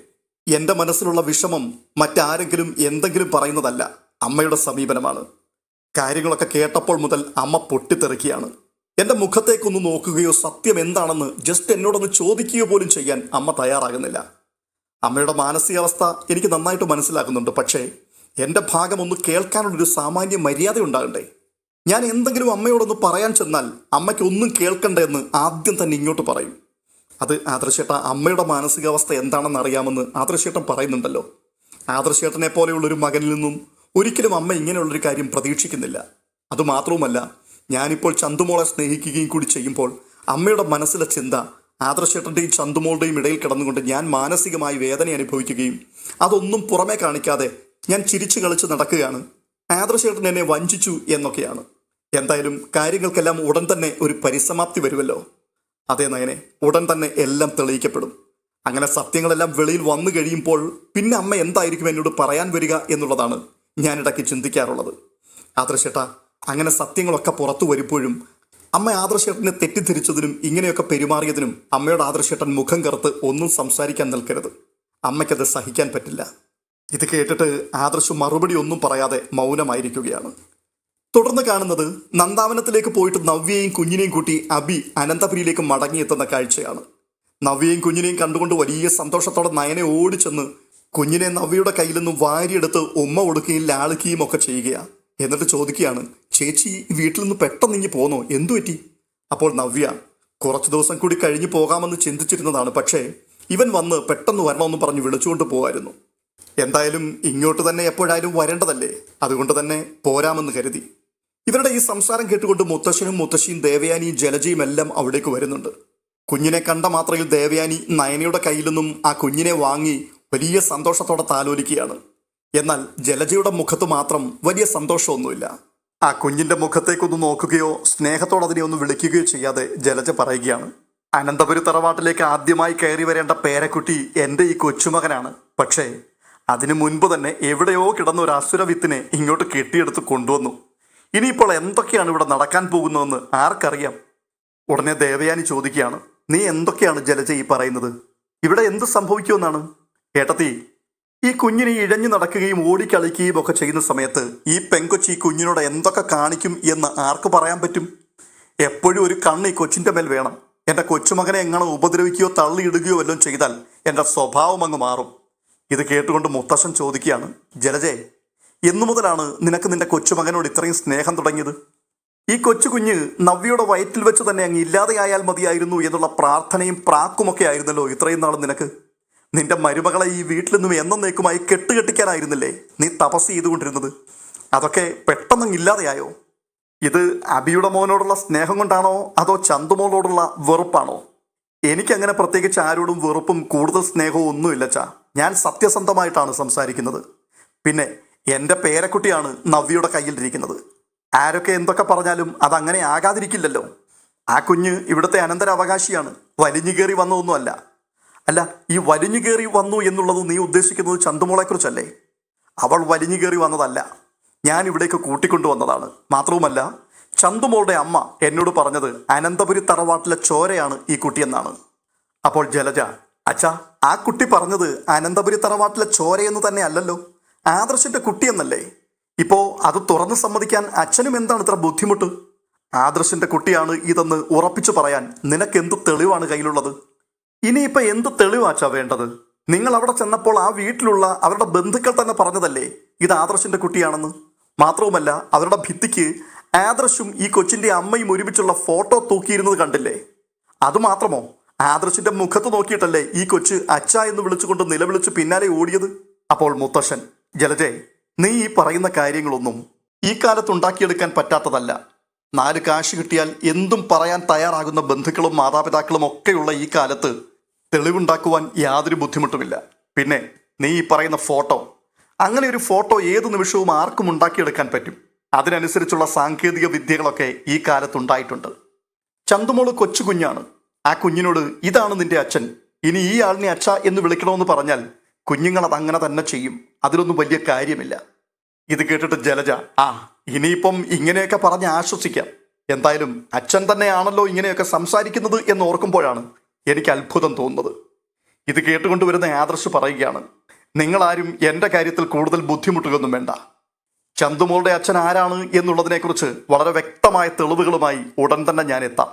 എന്റെ മനസ്സിലുള്ള വിഷമം മറ്റാരെങ്കിലും എന്തെങ്കിലും പറയുന്നതല്ല. അമ്മയുടെ സമീപനമാണ്. കാര്യങ്ങളൊക്കെ കേട്ടപ്പോൾ മുതൽ അമ്മ പൊട്ടിത്തെറിക്കുകയാണ്. എന്റെ മുഖത്തേക്കൊന്ന് നോക്കുകയോ സത്യം എന്താണെന്ന് ജസ്റ്റ് എന്നോടൊന്ന് ചോദിക്കുകയോ പോലും ചെയ്യാൻ അമ്മ തയ്യാറാകുന്നില്ല. അമ്മയുടെ മാനസികാവസ്ഥ എനിക്ക് നന്നായിട്ട് മനസ്സിലാക്കുന്നുണ്ട്. പക്ഷേ എന്റെ ഭാഗം ഒന്ന് കേൾക്കാനുള്ളൊരു സാമാന്യ മര്യാദ ഉണ്ടാകണ്ടേ? ഞാൻ എന്തെങ്കിലും അമ്മയോടൊന്ന് പറയാൻ ചെന്നാൽ അമ്മയ്ക്ക് ഒന്നും കേൾക്കണ്ടെന്ന് ആദ്യം തന്നെ ഇങ്ങോട്ട് പറയും. അത് ആദർശേട്ട അമ്മയുടെ മാനസികാവസ്ഥ എന്താണെന്ന് അറിയാമെന്ന് ആദർശേട്ടൻ പറയുന്നുണ്ടല്ലോ. ആദർശേട്ടനെ പോലെയുള്ള ഒരു മകനിൽ നിന്നും ഒരിക്കലും അമ്മ ഇങ്ങനെയുള്ളൊരു കാര്യം പ്രതീക്ഷിക്കുന്നില്ല. അതുമാത്രവുമല്ല ഞാനിപ്പോൾ ചന്തുമോളെ സ്നേഹിക്കുകയും കൂടി ചെയ്യുമ്പോൾ അമ്മയുടെ മനസ്സിലെ ചിന്ത ആദർശേട്ടന്റെയും ചന്തുമോളുടെയും ഇടയിൽ കിടന്നുകൊണ്ട് ഞാൻ മാനസികമായി വേദന അനുഭവിക്കുകയും അതൊന്നും പുറമേ കാണിക്കാതെ ഞാൻ ചിരിച്ചു കളിച്ച് നടക്കുകയാണ്. ആദർശേട്ടൻ എന്നെ വഞ്ചിച്ചു എന്നൊക്കെയാണ്. എന്തായാലും കാര്യങ്ങൾക്കെല്ലാം ഉടൻ തന്നെ ഒരു പരിസമാപ്തി വരുമല്ലോ. അതെ നയനെ ഉടൻ തന്നെ എല്ലാം തെളിയിക്കപ്പെടും. അങ്ങനെ സത്യങ്ങളെല്ലാം വെളിയിൽ വന്നു കഴിയുമ്പോൾ പിന്നെ അമ്മ എന്തായിരിക്കും എന്നോട് പറയാൻ വരിക എന്നുള്ളതാണ് ഞാൻ ഇടയ്ക്ക് ചിന്തിക്കാറുള്ളത്. ആദർശേട്ട അങ്ങനെ സത്യങ്ങളൊക്കെ പുറത്തു വരുമ്പോഴും അമ്മ ആദർശേട്ടനെ തെറ്റിദ്ധരിച്ചതിനും ഇങ്ങനെയൊക്കെ പെരുമാറിയതിനും അമ്മയുടെ ആദർശേട്ടൻ മുഖം കറുത്ത് ഒന്നും സംസാരിക്കാൻ നിൽക്കരുത്. അമ്മയ്ക്കത് സഹിക്കാൻ പറ്റില്ല. ഇത് കേട്ടിട്ട് ആദർശ് മറുപടി ഒന്നും പറയാതെ മൗനമായിരിക്കുകയാണ്. തുടർന്ന് കാണുന്നത് നന്ദാവനത്തിലേക്ക് പോയിട്ട് നവ്യയും കുഞ്ഞിനെയും കൂട്ടി അബി അനന്തപുരിയിലേക്ക് മടങ്ങിയെത്തുന്ന കാഴ്ചയാണ്. നവ്യയും കുഞ്ഞിനെയും കണ്ടുകൊണ്ട് വലിയ സന്തോഷത്തോടെ നയനെ ഓടിച്ചെന്ന് കുഞ്ഞിനെ നവ്യയുടെ കയ്യിൽ നിന്നും വാരിയെടുത്ത് ഉമ്മ കൊടുക്കുകയും ലാളിക്കുകയും ഒക്കെ ചെയ്യുകയാണ് എന്നിട്ട് ചോദിക്കുകയാണ് ചേച്ചി വീട്ടിൽ നിന്ന് പെട്ടെന്ന് ഇങ്ങി പോന്നോ? എന്തു പറ്റി? അപ്പോൾ നവ്യ കുറച്ച് ദിവസം കൂടി കഴിഞ്ഞു പോകാമെന്ന് ചിന്തിച്ചിരുന്നതാണ് പക്ഷേ ഇവൻ വന്ന് പെട്ടെന്ന് വരണമെന്ന് പറഞ്ഞ് വിളിച്ചുകൊണ്ട് പോകായിരുന്നു എന്തായാലും ഇങ്ങോട്ട് തന്നെ എപ്പോഴായാലും വരേണ്ടതല്ലേ? അതുകൊണ്ട് തന്നെ പോരാമെന്ന് കരുതി. ഇവരുടെ ഈ സംസാരം കേട്ടുകൊണ്ട് മുത്തശ്ശനും മുത്തശ്ശിയും ദേവയാനിയും ജലജയും എല്ലാം അവിടേക്ക് വരുന്നുണ്ട്. കുഞ്ഞിനെ കണ്ട മാത്രയിൽ ദേവയാനി നയനയുടെ കയ്യിൽ നിന്നും ആ കുഞ്ഞിനെ വാങ്ങി വലിയ സന്തോഷത്തോടെ താലോലിക്കുകയാണ്. എന്നാൽ ജലജയുടെ മുഖത്ത് മാത്രം വലിയ സന്തോഷമൊന്നുമില്ല. ആ കുഞ്ഞിന്റെ മുഖത്തേക്കൊന്ന് നോക്കുകയോ സ്നേഹത്തോടെ അതിനെ ഒന്ന് വിളിക്കുകയോ ചെയ്യാതെ ജലജ പറയുകയാണ്. അനന്തപുരി തറവാട്ടിലേക്ക് ആദ്യമായി കയറി വരേണ്ട പേരക്കുട്ടി എന്റെ ഈ കൊച്ചുമകനാണ്. പക്ഷേ അതിനു മുൻപ് തന്നെ എവിടെയോ കിടന്ന ഒരു അസുര വിത്തിനെ ഇങ്ങോട്ട് കെട്ടിയെടുത്ത് കൊണ്ടുവന്നു. ഇനിയിപ്പോൾ എന്തൊക്കെയാണ് ഇവിടെ നടക്കാൻ പോകുന്നതെന്ന് ആർക്കറിയാം? ഉടനെ ദേവയാനി ചോദിക്കുകയാണ് നീ എന്തൊക്കെയാണ് ജലജ ഈ പറയുന്നത്? ഇവിടെ എന്ത് സംഭവിക്കുമെന്നാണ്? ഏട്ടത്തി ഈ കുഞ്ഞിനെ ഇഴഞ്ഞു നടക്കുകയും ഓടിക്കളിക്കുകയും ഒക്കെ ചെയ്യുന്ന സമയത്ത് ഈ പെങ്കൊച്ചി കുഞ്ഞിനോട് എന്തൊക്കെ കാണിക്കും എന്ന് ആർക്ക് പറയാൻ പറ്റും? എപ്പോഴും ഒരു കണ്ണ് ഈ കൊച്ചിന്റെ മേൽ വേണം. എന്റെ കൊച്ചുമകനെ എങ്ങനെ ഉപദ്രവിക്കുകയോ തള്ളിയിടുകയോ എല്ലാം ചെയ്താൽ എന്റെ സ്വഭാവം അങ്ങ് മാറും. ഇത് കേട്ടുകൊണ്ട് മുത്തശ്ശൻ ചോദിക്കുകയാണ് ജലജേ എന്നു മുതലാണ് നിനക്ക് നിന്റെ കൊച്ചുമകനോട് ഇത്രയും സ്നേഹം തുടങ്ങിയത്? ഈ കൊച്ചു കുഞ്ഞ് നവ്യയുടെ വയറ്റിൽ വെച്ച് തന്നെ അങ്ങ് ഇല്ലാതെയായാൽ മതിയായിരുന്നു എന്നുള്ള പ്രാർത്ഥനയും പ്രാക്കുമൊക്കെ ആയിരുന്നല്ലോ ഇത്രയും നാൾ നിനക്ക്? നിന്റെ മരുമകളെ ഈ വീട്ടിൽ നിന്നും എന്നേക്കുമായി കെട്ടുകെട്ടിക്കാനായിരുന്നില്ലേ നീ തപസ് ചെയ്തുകൊണ്ടിരുന്നത്? അതൊക്കെ പെട്ടെന്ന് ഇല്ലാതെയായോ? ഇത് അബിയുടെ മോനോടുള്ള സ്നേഹം കൊണ്ടാണോ അതോ ചന്തുമോളോടുള്ള വെറുപ്പാണോ? എനിക്കങ്ങനെ പ്രത്യേകിച്ച് ആരോടും വെറുപ്പും കൂടുതൽ സ്നേഹവും ഒന്നുമില്ല ചാ ഞാൻ സത്യസന്ധമായിട്ടാണ് സംസാരിക്കുന്നത്. പിന്നെ എന്റെ പേരക്കുട്ടിയാണ് നവ്യയുടെ കയ്യിലിരിക്കുന്നത് ആരൊക്കെ എന്തൊക്കെ പറഞ്ഞാലും അതങ്ങനെ ആകാതിരിക്കില്ലല്ലോ. ആ കുഞ്ഞ് ഇവിടുത്തെ അനന്തരാവകാശിയാണ്. വലിഞ്ഞു കയറി വന്നതൊന്നുമല്ല. അല്ല ഈ വലിഞ്ഞു കയറി വന്നു എന്നുള്ളത് നീ ഉദ്ദേശിക്കുന്നത് ചന്തുമോളെക്കുറിച്ചല്ലേ? അവൾ വലിഞ്ഞു കയറി വന്നതല്ല. ഞാൻ ഇവിടേക്ക് കൂട്ടിക്കൊണ്ടുവന്നതാണ് മാത്രവുമല്ല ചന്തുമോളുടെ അമ്മ എന്നോട് പറഞ്ഞത് അനന്തപുരി തറവാട്ടിലെ ചോരയാണ് ഈ കുട്ടിയെന്നാണ് അപ്പോൾ ജലജ അച്ഛാ ആ കുട്ടി പറഞ്ഞത് അനന്തപുരി തറവാട്ടിലെ ചോരയെന്ന് തന്നെ അല്ലല്ലോ ആദർശിന്റെ കുട്ടിയെന്നല്ലേ? ഇപ്പോ അത് തുറന്ന് സമ്മതിക്കാൻ അച്ഛനും എന്താണ് ഇത്ര ബുദ്ധിമുട്ട്? ആദർശിന്റെ കുട്ടിയാണ് ഇതെന്ന് ഉറപ്പിച്ചു പറയാൻ നിനക്ക് എന്ത് തെളിവാണ് കയ്യിലുള്ളത്? ഇനിയിപ്പോ എന്ത് തെളിവാച്ചാ വേണ്ടത്? നിങ്ങൾ അവിടെ ചെന്നപ്പോൾ ആ വീട്ടിലുള്ള അവരുടെ ബന്ധുക്കൾ തന്നെ പറഞ്ഞതല്ലേ ഇത് ആദർശിന്റെ കുട്ടിയാണെന്ന്? മാത്രവുമല്ല അവരുടെ ഭിത്തിക്ക് ആദർശും ഈ കൊച്ചിന്റെ അമ്മയും ഒരുമിച്ചുള്ള ഫോട്ടോ തൂക്കിയിരുന്നത് കണ്ടില്ലേ? അതുമാത്രമോ ആദർശിന്റെ മുഖത്ത് നോക്കിയിട്ടല്ലേ ഈ കൊച്ച് അച്ഛ എന്ന് വിളിച്ചുകൊണ്ട് നിലവിളിച്ച് പിന്നാലെ ഓടിയത്? അപ്പോൾ മുത്തശ്ശൻ ജലജെ നീ ഈ പറയുന്ന കാര്യങ്ങളൊന്നും ഈ കാലത്ത് ഉണ്ടാക്കിയെടുക്കാൻ പറ്റാത്തതല്ല. നാല് കാശ് കിട്ടിയാൽ എന്തും പറയാൻ തയ്യാറാകുന്ന ബന്ധുക്കളും മാതാപിതാക്കളും ഒക്കെയുള്ള ഈ കാലത്ത് തെളിവുണ്ടാക്കുവാൻ യാതൊരു ബുദ്ധിമുട്ടുമില്ല. പിന്നെ നീ ഈ പറയുന്ന ഫോട്ടോ അങ്ങനെ ഒരു ഫോട്ടോ ഏത് നിമിഷവും ആർക്കും ഉണ്ടാക്കിയെടുക്കാൻ പറ്റും. അതിനനുസരിച്ചുള്ള സാങ്കേതിക വിദ്യകളൊക്കെ ഈ കാലത്ത് ഉണ്ടായിട്ടുണ്ട് ചന്തുമോൾ കൊച്ചു കുഞ്ഞാണ് ആ കുഞ്ഞിനോട് ഇതാണ് നിന്റെ അച്ഛൻ. ഇനി ഈ ആളിനെ അച്ഛ എന്ന് വിളിക്കണമെന്ന് പറഞ്ഞാൽ കുഞ്ഞുങ്ങൾ അത് അങ്ങനെ തന്നെ ചെയ്യും. അതിലൊന്നും വലിയ കാര്യമില്ല. ഇത് കേട്ടിട്ട് ജലജ ആ ഇനിയിപ്പം ഇങ്ങനെയൊക്കെ പറഞ്ഞ് ആശ്വസിക്കാം. എന്തായാലും അച്ഛൻ തന്നെയാണല്ലോ ഇങ്ങനെയൊക്കെ സംസാരിക്കുന്നത് എന്ന് ഓർക്കുമ്പോഴാണ് എനിക്ക് അത്ഭുതം തോന്നുന്നത്. ഇത് കേട്ടുകൊണ്ട് വരുന്ന ആദർശ് പറയുകയാണ് നിങ്ങളാരും എന്റെ കാര്യത്തിൽ കൂടുതൽ ബുദ്ധിമുട്ടുകയൊന്നും വേണ്ട. ചന്തുമോളുടെ അച്ഛൻ ആരാണ് എന്നുള്ളതിനെക്കുറിച്ച് വളരെ വ്യക്തമായ തെളിവുകളുമായി ഉടൻ തന്നെ ഞാൻ എത്താം.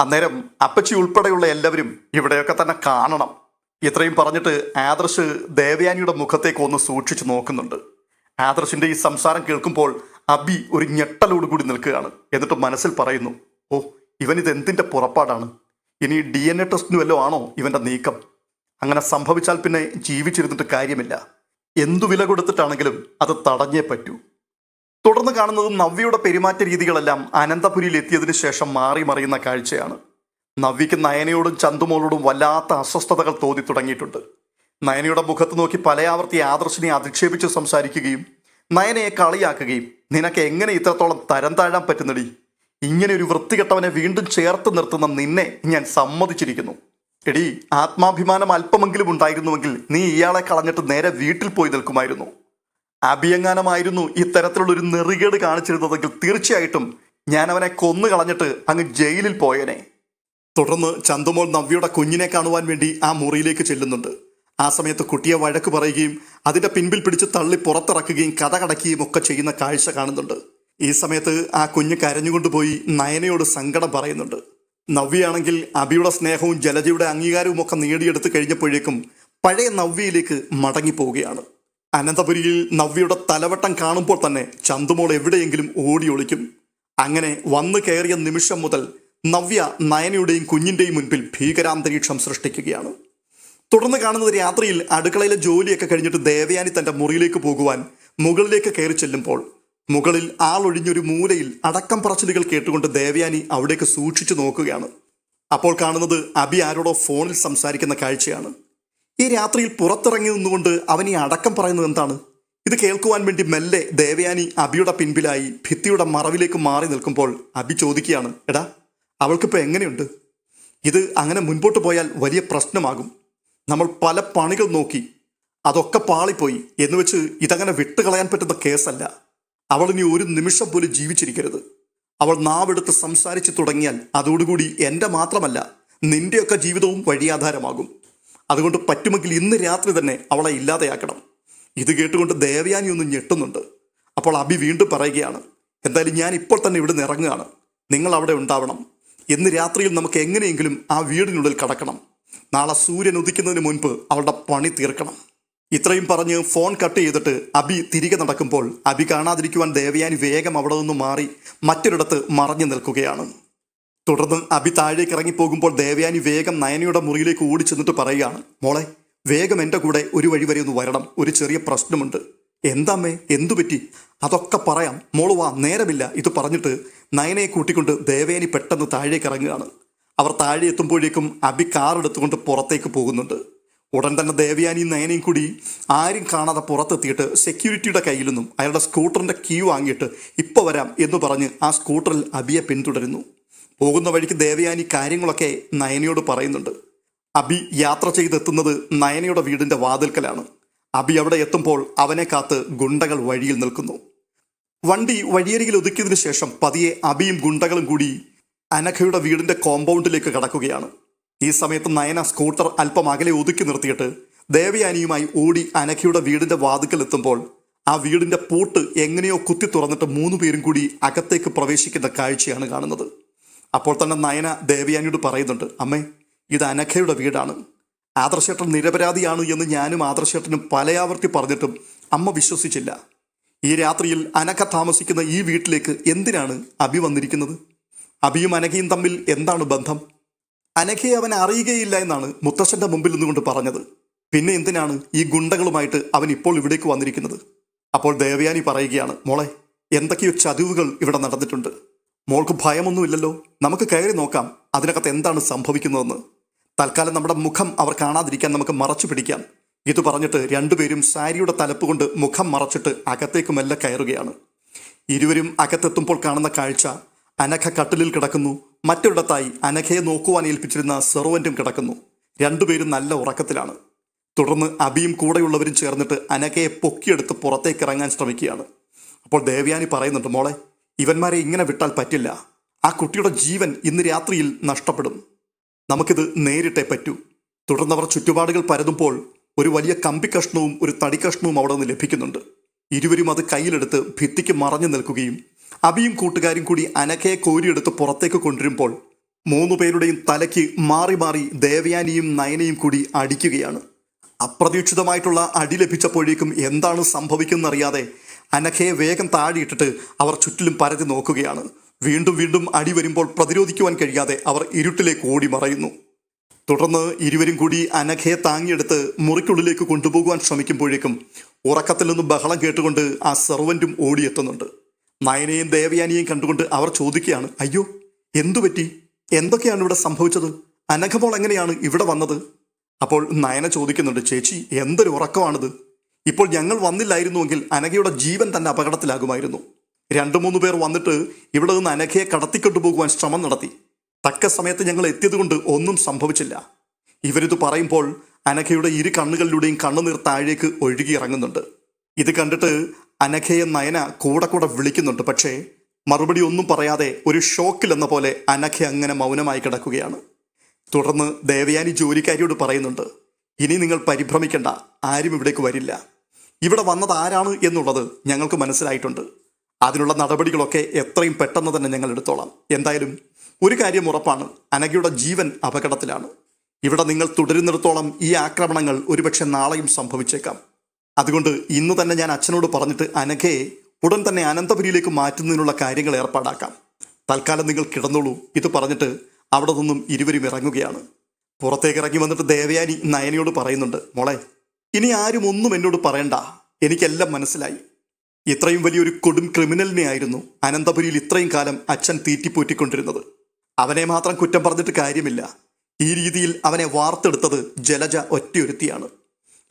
അന്നേരം അപ്പച്ചി ഉൾപ്പെടെയുള്ള എല്ലാവരും ഇവിടെയൊക്കെ തന്നെ കാണണം. ഇത്രയും പറഞ്ഞിട്ട് ആദർശ് ദേവയാനിയുടെ മുഖത്തേക്ക് ഒന്ന് സൂക്ഷിച്ചു നോക്കുന്നുണ്ട്. ആദർശിന്റെ ഈ സംസാരം കേൾക്കുമ്പോൾ അബി ഒരു ഞെട്ടലോടുകൂടി നിൽക്കുകയാണ്. എന്നിട്ട് മനസ്സിൽ പറയുന്നു ഓ ഇവൻ ഇത് എന്തിന്റെ പുറപ്പാടാണ്? ഇനി ഡി എൻ എ ടെസ്റ്റിന് വല്ലതും ആണോ ഇവന്റെ നീക്കം? അങ്ങനെ സംഭവിച്ചാൽ പിന്നെ ജീവിച്ചിരുന്നിട്ട് കാര്യമില്ല. എന്തു വില കൊടുത്തിട്ടാണെങ്കിലും അത് തടഞ്ഞേ പറ്റൂ. തുടർന്ന് കാണുന്നത് നവ്യയുടെ പെരുമാറ്റ രീതികളെല്ലാം അനന്തപുരിയിൽ എത്തിയതിനു ശേഷം മാറി മറിയുന്ന കാഴ്ചയാണ്. നവ്യയ്ക്ക് നയനയോടും ചന്തുമോളോടും വല്ലാത്ത അസ്വസ്ഥതകൾ തോന്നി തുടങ്ങിയിട്ടുണ്ട്. നയനയുടെ മുഖത്ത് നോക്കി പലയാവർത്തി ആദർശിനെ അധിക്ഷേപിച്ച് സംസാരിക്കുകയും നയനയെ കളിയാക്കുകയും നിനക്ക് എങ്ങനെ ഇത്രത്തോളം തരം താഴാൻ പറ്റുന്നടി? ഇങ്ങനെ ഒരു വൃത്തികെട്ടവനെ വീണ്ടും ചേർത്ത് നിർത്തുന്ന നിന്നെ ഞാൻ സമ്മതിച്ചിരിക്കുന്നു. എടി ആത്മാഭിമാനം അല്പമെങ്കിലും ഉണ്ടായിരുന്നുവെങ്കിൽ നീ ഇയാളെ കളഞ്ഞിട്ട് നേരെ വീട്ടിൽ പോയി നിൽക്കുമായിരുന്നു. അഭിയങ്ങാനമായിരുന്നു ഇത്തരത്തിലുള്ള ഒരു നെറികേട് കാണിച്ചിരുന്നതെങ്കിൽ തീർച്ചയായിട്ടും ഞാൻ അവനെ കൊന്നു കളഞ്ഞിട്ട് അങ്ങ് ജയിലിൽ പോയേനെ. തുടർന്ന് ചന്തുമോൾ നവ്യയുടെ കുഞ്ഞിനെ കാണുവാൻ വേണ്ടി ആ മുറിയിലേക്ക് ചെല്ലുന്നുണ്ട്. ആ സമയത്ത് കുട്ടിയെ വഴക്ക് പറയുകയും അതിന്റെ പിൻപിൽ പിടിച്ച് തള്ളി പുറത്തിറക്കുകയും കഥ കടക്കുകയും ഒക്കെ ചെയ്യുന്ന കാഴ്ച കാണുന്നുണ്ട്. ഈ സമയത്ത് ആ കുഞ്ഞ് കരഞ്ഞുകൊണ്ടുപോയി നയനയോട് സങ്കടം പറയുന്നുണ്ട്. നവ്യയാണെങ്കിൽ അബിയുടെ സ്നേഹവും ജലജയുടെ അംഗീകാരവും ഒക്കെ നേടിയെടുത്ത് കഴിഞ്ഞപ്പോഴേക്കും പഴയ നവ്യയിലേക്ക് മടങ്ങിപ്പോവുകയാണ്. അനന്തപുരിയിൽ നവ്യയുടെ തലവട്ടം കാണുമ്പോൾ തന്നെ ചന്തുമോൾ എവിടെയെങ്കിലും ഓടി ഒളിക്കും അങ്ങനെ വന്നു കയറിയ നിമിഷം മുതൽ നവ്യ നയനയുടെയും കുഞ്ഞിന്റെയും മുൻപിൽ ഭീകരാന്തരീക്ഷം സൃഷ്ടിക്കുകയാണ്. തുടർന്ന് കാണുന്നത് രാത്രിയിൽ അടുക്കളയിലെ ജോലിയൊക്കെ കഴിഞ്ഞിട്ട് ദേവയാനി തന്റെ മുറിയിലേക്ക് പോകുവാൻ മുകളിലേക്ക് കയറി ചെല്ലുമ്പോൾ മുകളിൽ ആളൊഴിഞ്ഞൊരു മൂലയിൽ അടക്കം പറച്ചിലുകൾ കേട്ടുകൊണ്ട് ദേവയാനി അവിടേക്ക് സൂക്ഷിച്ചു നോക്കുകയാണ്. അപ്പോൾ കാണുന്നത് അബി ആരോടോ ഫോണിൽ സംസാരിക്കുന്ന കാഴ്ചയാണ്. ഈ രാത്രിയിൽ പുറത്തിറങ്ങി നിന്നുകൊണ്ട് അവൻ ഈ അടക്കം പറയുന്നത് എന്താണ്? ഇത് കേൾക്കുവാൻ വേണ്ടി മെല്ലെ ദേവയാനി അബിയുടെ പിൻപിലായി ഭിത്തിയുടെ മറവിലേക്ക് മാറി നിൽക്കുമ്പോൾ അബി ചോദിക്കുകയാണ് എടാ അവൾക്കിപ്പോൾ എങ്ങനെയുണ്ട്? ഇത് അങ്ങനെ മുൻപോട്ട് പോയാൽ വലിയ പ്രശ്നമാകും. നമ്മൾ പല പണികൾ നോക്കി അതൊക്കെ പാളിപ്പോയി എന്ന് വെച്ച് ഇതങ്ങനെ വിട്ടുകളയാൻ പറ്റുന്ന കേസല്ല. അവൾ ഇനി ഒരു നിമിഷം പോലും ജീവിച്ചിരിക്കരുത്. അവൾ നാവെടുത്ത് സംസാരിച്ചു തുടങ്ങിയാൽ അതോടുകൂടി എന്റെ മാത്രമല്ല നിന്റെയൊക്കെ ജീവിതവും വഴിയാധാരമാകും. അതുകൊണ്ട് പറ്റുമെങ്കിൽ ഇന്ന് രാത്രി തന്നെ അവളെ ഇല്ലാതെയാക്കണം. ഇത് കേട്ടുകൊണ്ട് ദേവയാനി ഒന്ന് ഞെട്ടുന്നുണ്ട്. അപ്പോൾ അബി വീണ്ടും പറയുകയാണ് എന്തായാലും ഞാൻ ഇപ്പോൾ തന്നെ ഇവിടെ നിന്ന് ഇറങ്ങുകയാണ്. നിങ്ങൾ അവിടെ ഉണ്ടാവണം. ഇന്ന് രാത്രിയിൽ നമുക്ക് എങ്ങനെയെങ്കിലും ആ വീടിനുള്ളിൽ കടക്കണം. നാളെ സൂര്യൻ ഉദിക്കുന്നതിന് മുൻപ് അവളുടെ പണി തീർക്കണം. ഇത്രയും പറഞ്ഞ് ഫോൺ കട്ട് ചെയ്തിട്ട് അബി തിരികെ നടക്കുമ്പോൾ അബി കാണാതിരിക്കുവാൻ ദേവയാനി വേഗം അവിടെ നിന്ന് മാറി മറ്റൊരിടത്ത് മറഞ്ഞു നിൽക്കുകയാണ്. തുടർന്ന് അബി താഴേക്ക് ഇറങ്ങിപ്പോകുമ്പോൾ ദേവയാനി വേഗം നയനയുടെ മുറിയിലേക്ക് ഓടി ചെന്നിട്ട് പറയുകയാണ് മോളെ വേഗം എന്റെ കൂടെ ഒരു വഴി വരെ ഒന്ന് വരണം. ഒരു ചെറിയ പ്രശ്നമുണ്ട്. എന്താമ്മേ എന്തു പറ്റി അതൊക്കെ പറയാം. മോൾ വാ നേരമില്ല. ഇത് പറഞ്ഞിട്ട് നയനയെ കൂട്ടിക്കൊണ്ട് ദേവേനി പെട്ടെന്ന് താഴേക്ക് ഇറങ്ങുകയാണ്. അവർ താഴെ എത്തുമ്പോഴേക്കും അബി കാർ എടുത്തുകൊണ്ട് പുറത്തേക്ക് പോകുന്നുണ്ട്. ഉടൻ തന്നെ ദേവയാനിയും നയനയും കൂടി ആരും കാണാതെ പുറത്തെത്തിയിട്ട് സെക്യൂരിറ്റിയുടെ കയ്യിൽ നിന്നും അയാളുടെ സ്കൂട്ടറിന്റെ കീ വാങ്ങിയിട്ട് ഇപ്പോൾ വരാം എന്ന് പറഞ്ഞ് ആ സ്കൂട്ടറിൽ അബിയെ പിന്തുടരുന്നു. പോകുന്ന വഴിക്ക് ദേവയാനി കാര്യങ്ങളൊക്കെ നയനയോട് പറയുന്നുണ്ട്. അബി യാത്ര ചെയ്തെത്തുന്നത് നയനയുടെ വീടിന്റെ വാതിൽക്കലാണ്. അബി അവിടെ എത്തുമ്പോൾ അവനെ കാത്ത് ഗുണ്ടകൾ വഴിയിൽ നിൽക്കുന്നു. വണ്ടി വഴിയരികിൽ ഒതുക്കിയതിനു ശേഷം പതിയെ അബിയും ഗുണ്ടകളും കൂടി അനഘയുടെ വീടിന്റെ കോമ്പൗണ്ടിലേക്ക് കടക്കുകയാണ്. ഈ സമയത്ത് നയന സ്കൂട്ടർ അല്പം അകലെ ഒതുക്കി നിർത്തിയിട്ട് ദേവയാനിയുമായി ഓടി അനഘയുടെ വീടിന്റെ വാതുക്കൽ എത്തുമ്പോൾ ആ വീടിന്റെ പൂട്ട് എങ്ങനെയോ കുത്തി തുറന്നിട്ട് മൂന്ന് പേരും കൂടി അകത്തേക്ക് പ്രവേശിക്കുന്ന കാഴ്ചയാണ് കാണുന്നത്. അപ്പോൾ തന്നെ നയന ദേവയാനിയോട് പറയുന്നുണ്ട് അമ്മേ ഇത് അനഘയുടെ വീടാണ്. ആദർശേട്ടൻ നിരപരാധിയാണ് എന്ന് ഞാനും ആദർശേട്ടനും പലയാവർത്തി പറഞ്ഞിട്ടും അമ്മ വിശ്വസിച്ചില്ല. ഈ രാത്രിയിൽ അനഘ താമസിക്കുന്ന ഈ വീട്ടിലേക്ക് എന്തിനാണ് അഭി വന്നിരിക്കുന്നത്? അഭിയും അനഘയും തമ്മിൽ എന്താണ് ബന്ധം? അനഘയെ അവൻ അറിയുകയില്ല എന്നാണ് മുത്തശ്ശന്റെ മുമ്പിൽ നിന്നുകൊണ്ട് പറഞ്ഞത്. പിന്നെ എന്തിനാണ് ഈ ഗുണ്ടകളുമായിട്ട് അവൻ ഇപ്പോൾ ഇവിടേക്ക് വന്നിരിക്കുന്നത്? അപ്പോൾ ദേവയാനി പറയുകയാണ് മോളെ എന്തൊക്കെയോ ചതിവുകൾ ഇവിടെ നടന്നിട്ടുണ്ട്. മോൾക്ക് ഭയമൊന്നുമില്ലല്ലോ. നമുക്ക് കയറി നോക്കാം അതിനകത്ത് എന്താണ് സംഭവിക്കുന്നതെന്ന്. തൽക്കാലം നമ്മുടെ മുഖം അവർ കാണാതിരിക്കാൻ നമുക്ക് മറച്ചു പിടിക്കാം. ഇത് പറഞ്ഞിട്ട് രണ്ടുപേരും സാരിയുടെ തലപ്പ് കൊണ്ട് മുഖം മറച്ചിട്ട് അകത്തേക്ക് മെല്ലെ കയറുകയാണ്. ഇരുവരും അകത്തെത്തുമ്പോൾ കാണുന്ന കാഴ്ച അനഘ കട്ടിലിൽ കിടക്കുന്നു. മറ്റൊരിടത്തായി അനഘയെ നോക്കുവാൻ ഏൽപ്പിച്ചിരുന്ന സെർവന്റും കിടക്കുന്നു. രണ്ടുപേരും നല്ല ഉറക്കത്തിലാണ്. തുടർന്ന് അബിയും കൂടെയുള്ളവരും ചേർന്നിട്ട് അനഘയെ പൊക്കിയെടുത്ത് പുറത്തേക്ക് ഇറങ്ങാൻ ശ്രമിക്കുകയാണ്. അപ്പോൾ ദേവയാനി പറയുന്നുണ്ട് മോളെ ഇവന്മാരെ ഇങ്ങനെ വിട്ടാൽ പറ്റില്ല. ആ കുട്ടിയുടെ ജീവൻ ഇന്ന് രാത്രിയിൽ നഷ്ടപ്പെടും. നമുക്കിത് നേരിട്ടേ പറ്റൂ. തുടർന്ന് അവർ ചുറ്റുപാടുകൾ പരതുമ്പോൾ ഒരു വലിയ കമ്പി കഷ്ണവും ഒരു തടി കഷ്ണവും അവിടെ നിന്ന് ലഭിക്കുന്നുണ്ട്. ഇരുവരും അത് കയ്യിലെടുത്ത് ഭിത്തിക്ക് മറഞ്ഞു നിൽക്കുകയും അബിയും കൂട്ടുകാരും കൂടി അനഘയെ കോരിയെടുത്ത് പുറത്തേക്ക് കൊണ്ടുവരുമ്പോൾ മൂന്നു പേരുടെയും തലയ്ക്ക് മാറി മാറി ദേവയാനിയും നയനയും കൂടി അടിക്കുകയാണ്. അപ്രതീക്ഷിതമായിട്ടുള്ള അടി ലഭിച്ചപ്പോഴേക്കും എന്താണ് സംഭവിക്കുന്നറിയാതെ അനഘയെ വേഗം താഴെയിട്ടിട്ട് അവർ ചുറ്റിലും പരതി നോക്കുകയാണ്. വീണ്ടും വീണ്ടും അടി വരുമ്പോൾ പ്രതിരോധിക്കുവാൻ കഴിയാതെ അവർ ഇരുട്ടിലേക്ക് ഓടി മറയുന്നു. തുടർന്ന് ഇരുവരും കൂടി അനഘയെ താങ്ങിയെടുത്ത് മുറിക്കുള്ളിലേക്ക് കൊണ്ടുപോകുവാൻ ശ്രമിക്കുമ്പോഴേക്കും ഉറക്കത്തിൽ നിന്നും ബഹളം കേട്ടുകൊണ്ട് ആ സെർവന്റും ഓടിയെത്തുന്നുണ്ട്. നയനയും ദേവയാനിയെയും കണ്ടുകൊണ്ട് അവർ ചോദിക്കുകയാണ് അയ്യോ എന്തു പറ്റി? എന്തൊക്കെയാണ് ഇവിടെ സംഭവിച്ചത്? അനഘമോൾ എങ്ങനെയാണ് ഇവിടെ വന്നത്? അപ്പോൾ നയന ചോദിക്കുന്നുണ്ട് ചേച്ചി എന്തൊരു ഉറക്കമാണിത്? ഇപ്പോൾ ഞങ്ങൾ വന്നില്ലായിരുന്നുവെങ്കിൽ അനഘയുടെ ജീവൻ തന്നെ അപകടത്തിലാകുമായിരുന്നു. രണ്ടു മൂന്ന് പേർ വന്നിട്ട് ഇവിടെ നിന്ന് അനഘയെ കടത്തിക്കൊണ്ടുപോകുവാൻ ശ്രമം നടത്തി. തക്ക സമയത്ത് ഞങ്ങൾ എത്തിയതുകൊണ്ട് ഒന്നും സംഭവിച്ചില്ല. ഇവരിത് പറയുമ്പോൾ അനഘയുടെ ഇരു കണ്ണുകളിലൂടെയും കണ്ണുനീർ താഴേക്ക് ഒഴുകി ഇറങ്ങുന്നുണ്ട്. ഇത് കണ്ടിട്ട് അനഘയെ നയന കൂടെ കൂടെ വിളിക്കുന്നുണ്ട്. പക്ഷേ മറുപടി ഒന്നും പറയാതെ ഒരു ഷോക്കിൽ എന്ന പോലെ അനഘ അങ്ങനെ മൗനമായി കിടക്കുകയാണ്. തുടർന്ന് ദേവയാനി ജോലിക്കാരിയോട് പറയുന്നുണ്ട് ഇനി നിങ്ങൾ പരിഭ്രമിക്കേണ്ട ആരും ഇവിടേക്ക് വരില്ല. ഇവിടെ വന്നത് ആരാണ് എന്നുള്ളത് ഞങ്ങൾക്ക് മനസ്സിലായിട്ടുണ്ട്. അതിനുള്ള നടപടികളൊക്കെ എത്രയും പെട്ടെന്ന് തന്നെ ഞങ്ങൾ എടുത്തോളാം. എന്തായാലും ഒരു കാര്യം ഉറപ്പാണ്. അനഘയുടെ ജീവൻ അപകടത്തിലാണ്. ഇവിടെ നിങ്ങൾ തുടരുന്നിടത്തോളം ഈ ആക്രമണങ്ങൾ ഒരുപക്ഷെ നാളെയും സംഭവിച്ചേക്കാം. അതുകൊണ്ട് ഇന്ന് തന്നെ ഞാൻ അച്ഛനോട് പറഞ്ഞിട്ട് അനഘയെ ഉടൻ തന്നെ അനന്തപുരിയിലേക്ക് മാറ്റുന്നതിനുള്ള കാര്യങ്ങൾ ഏർപ്പാടാക്കാം. തൽക്കാലം നിങ്ങൾ കിടന്നോളൂ. ഇത് പറഞ്ഞിട്ട് അവിടെ നിന്നും ഇരുവരും ഇറങ്ങുകയാണ്. പുറത്തേക്ക് ഇറങ്ങി വന്നിട്ട് ദേവയാനി നയനയോട് പറയുന്നുണ്ട് മോളെ ഇനി ആരും ഒന്നും എന്നോട് പറയണ്ട. എനിക്കെല്ലാം മനസ്സിലായി. ഇത്രയും വലിയൊരു കൊടും ക്രിമിനലിനെ ആയിരുന്നു അനന്തപുരിയിൽ ഇത്രയും കാലം അച്ഛൻ തീറ്റിപ്പോറ്റിക്കൊണ്ടിരുന്നത്. അവനെ മാത്രം കുറ്റം പറഞ്ഞിട്ട് കാര്യമില്ല. ഈ രീതിയിൽ അവനെ വാർത്തെടുത്തത് ജലജ ഒറ്റയൊരുത്തിയാണ്.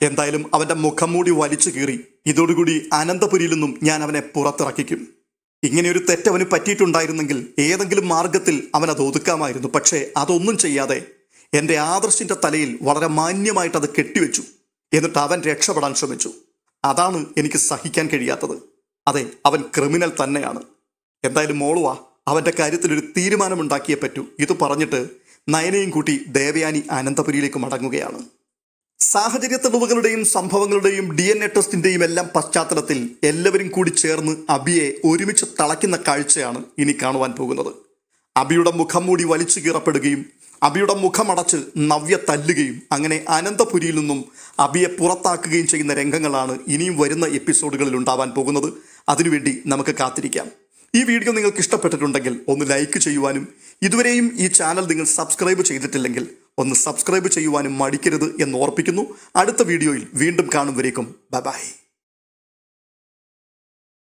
എന്തായാലും അവന്റെ മുഖം മൂടി വലിച്ചു കീറി ഇതോടുകൂടി അനന്തപുരിയിൽ നിന്നും ഞാൻ അവനെ പുറത്തിറക്കിക്കും. ഇങ്ങനെയൊരു തെറ്റ് അവന് പറ്റിയിട്ടുണ്ടായിരുന്നെങ്കിൽ ഏതെങ്കിലും മാർഗത്തിൽ അവനത് ഒതുക്കാമായിരുന്നു. പക്ഷേ അതൊന്നും ചെയ്യാതെ എന്റെ ആദർശിന്റെ തലയിൽ വളരെ മാന്യമായിട്ട് അത് കെട്ടിവെച്ചു. എന്നിട്ട് അവൻ രക്ഷപ്പെടാൻ ശ്രമിച്ചു. അതാണ് എനിക്ക് സഹിക്കാൻ കഴിയാത്തത്. അതെ അവൻ ക്രിമിനൽ തന്നെയാണ്. എന്തായാലും മോളുവാ അവന്റെ കാര്യത്തിൽ ഒരു തീരുമാനമുണ്ടാക്കിയേ പറ്റൂ. ഇത് പറഞ്ഞിട്ട് നയനയും കൂട്ടി ദേവയാനി അനന്തപുരിയിലേക്ക് മടങ്ങുകയാണ്. സാഹചര്യ തെളിവുകളുടെയും സംഭവങ്ങളുടെയും ഡി എൻ എ ടെസ്റ്റിന്റെയും എല്ലാം പശ്ചാത്തലത്തിൽ എല്ലാവരും കൂടി ചേർന്ന് അബിയെ ഒരുമിച്ച് തളയ്ക്കുന്ന കാഴ്ചയാണ് ഇനി കാണുവാൻ പോകുന്നത്. അബിയുടെ മുഖം മൂടി വലിച്ചു കീറപ്പെടുകയും അബിയുടെ മുഖമടച്ച് നവ്യ തല്ലുകയും അങ്ങനെ അനന്തപുരിയിൽ നിന്നും അബിയെ പുറത്താക്കുകയും ചെയ്യുന്ന രംഗങ്ങളാണ് ഇനിയും വരുന്ന എപ്പിസോഡുകളിൽ ഉണ്ടാവാൻ പോകുന്നത്. അതിനുവേണ്ടി നമുക്ക് കാത്തിരിക്കാം. ഈ വീഡിയോ നിങ്ങൾക്ക് ഇഷ്ടപ്പെട്ടിട്ടുണ്ടെങ്കിൽ ഒന്ന് ലൈക്ക് ചെയ്യുവാനും ഇതുവരെയും ഈ ചാനൽ നിങ്ങൾ സബ്സ്ക്രൈബ് ചെയ്തിട്ടില്ലെങ്കിൽ ഒന്ന് സബ്സ്ക്രൈബ് ചെയ്യുവാനും മടിക്കരുത് എന്ന് ഓർപ്പിക്കുന്നു. അടുത്ത വീഡിയോയിൽ വീണ്ടും കാണും വരേക്കും. ബൈ